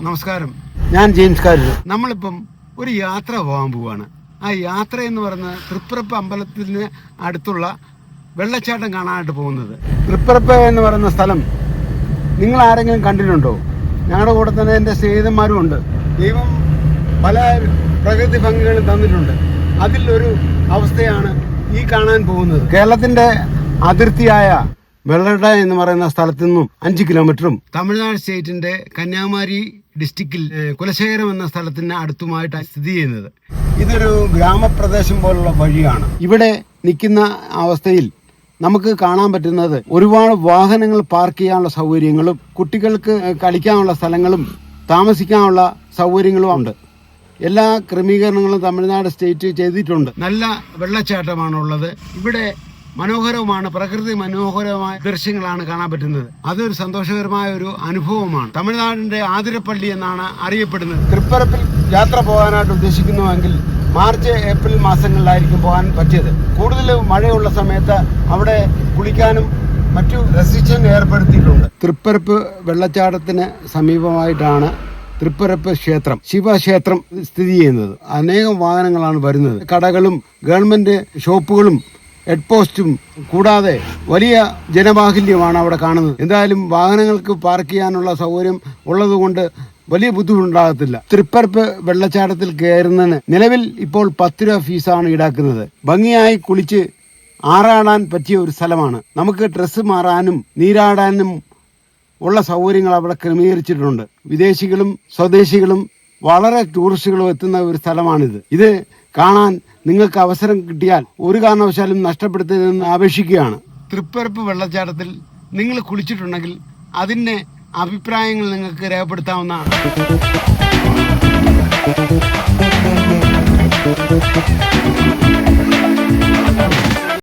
നമസ്കാരം. ഞാൻ ജെയിംസ് കാരൂർ നമ്മളിപ്പം ഒരു യാത്ര പോകാൻ പോവാണ്. ആ യാത്ര എന്ന് പറയുന്നത് തൃപ്പുറപ്പ് അമ്പലത്തിന് അടുത്തുള്ള വെള്ളച്ചാട്ടം കാണാനായിട്ട് പോകുന്നത്. തൃപ്പറപ്പ് എന്ന് പറയുന്ന സ്ഥലം നിങ്ങൾ ആരെങ്കിലും കണ്ടിട്ടുണ്ടോ? ഞങ്ങളുടെ കൂടെ തന്നെ എന്റെ സ്നേഹിതന്മാരും ഉണ്ട്. ദൈവം പല പ്രകൃതി ഭംഗികളും തന്നിട്ടുണ്ട്. അതിലൊരു അവസ്ഥയാണ് ഈ കാണാൻ പോകുന്നത്. കേരളത്തിന്റെ അതിർത്തിയായ വെള്ളട എന്ന് പറയുന്ന സ്ഥലത്തു നിന്നും അഞ്ച് കിലോമീറ്ററും തമിഴ്നാട് സ്റ്റേറ്റിന്റെ കന്യാകുമാരി ഡിസ്ട്രിക്റ്റിൽ കുലശേഖരം എന്ന സ്ഥലത്തിന് അടുത്തുമായിട്ടാണ് സ്ഥിതി ചെയ്യുന്നത്. ഇതൊരു ഗ്രാമപ്രദേശം പോലുള്ള വഴിയാണ്. ഇവിടെ നിൽക്കുന്ന അവസ്ഥയിൽ നമുക്ക് കാണാൻ പറ്റുന്നത് ഒരുപാട് വാഹനങ്ങൾ പാർക്ക് ചെയ്യാനുള്ള സൗകര്യങ്ങളും കുട്ടികൾക്ക് കളിക്കാനുള്ള സ്ഥലങ്ങളും താമസിക്കാനുള്ള സൗകര്യങ്ങളും ഉണ്ട്. എല്ലാ ക്രമീകരണങ്ങളും തമിഴ്നാട് സ്റ്റേറ്റ് ചെയ്തിട്ടുണ്ട്. നല്ല വെള്ളച്ചാട്ടമാണുള്ളത്. ഇവിടെ മനോഹരവുമാണ്. പ്രകൃതി മനോഹരമായ ദൃശ്യങ്ങളാണ് കാണാൻ പറ്റുന്നത്. അതൊരു സന്തോഷകരമായ ഒരു അനുഭവമാണ്. തമിഴ്നാടിന്റെ ആതിരപ്പള്ളി എന്നാണ് അറിയപ്പെടുന്നത്. തൃപ്പരപ്പിൽ യാത്ര പോകാനായിട്ട് ഉദ്ദേശിക്കുന്നുവെങ്കിൽ മാർച്ച് ഏപ്രിൽ മാസങ്ങളിലായിരിക്കും പോകാൻ പറ്റിയത്. കൂടുതൽ മഴയുള്ള സമയത്ത് അവിടെ കുളിക്കാനും മറ്റു റെസ്ട്രിക്ഷൻ ഏർപ്പെടുത്തിയിട്ടുണ്ട്. തൃപ്പരപ്പ് വെള്ളച്ചാട്ടത്തിന് സമീപമായിട്ടാണ് തൃപ്പരപ്പ് ക്ഷേത്രം ശിവക്ഷേത്രം സ്ഥിതി ചെയ്യുന്നത്. അനേകം വാഹനങ്ങളാണ് വരുന്നത്. കടകളും ഗവൺമെന്റ് ഷോപ്പുകളും ഹെഡ് പോസ്റ്റും കൂടാതെ വലിയ ജനബാഹുല്യമാണ് അവിടെ കാണുന്നത്. എന്തായാലും വാഹനങ്ങൾക്ക് പാർക്ക് ചെയ്യാനുള്ള സൗകര്യം ഉള്ളതുകൊണ്ട് വലിയ ബുദ്ധിമുട്ടുണ്ടാകത്തില്ല. തൃപ്പരപ്പ് വെള്ളച്ചാട്ടത്തിൽ കയറുന്നതിന് നിലവിൽ ഇപ്പോൾ പത്ത് രൂപ ഫീസാണ് ഈടാക്കുന്നത്. ഭംഗിയായി കുളിച്ച് ആറാടാൻ പറ്റിയ ഒരു സ്ഥലമാണ്. നമുക്ക് ഡ്രസ്സ് മാറാനും നീരാടാനും ഉള്ള സൗകര്യങ്ങൾ അവിടെ ക്രമീകരിച്ചിട്ടുണ്ട്. വിദേശികളും സ്വദേശികളും വളരെ ടൂറിസ്റ്റുകളും എത്തുന്ന ഒരു സ്ഥലമാണിത്. ഇത് കാണാൻ നിങ്ങൾക്ക് അവസരം കിട്ടിയാൽ ഒരു കാരണവശാലും നഷ്ടപ്പെടുത്തരുതെന്ന് അപേക്ഷിക്കുകയാണ്. തൃപ്പരപ്പ് വെള്ളച്ചാട്ടത്തിൽ നിങ്ങൾ കുളിച്ചിട്ടുണ്ടെങ്കിൽ അതിന്റെ അഭിപ്രായങ്ങൾ നിങ്ങൾക്ക് രേഖപ്പെടുത്താവുന്നതാണ്.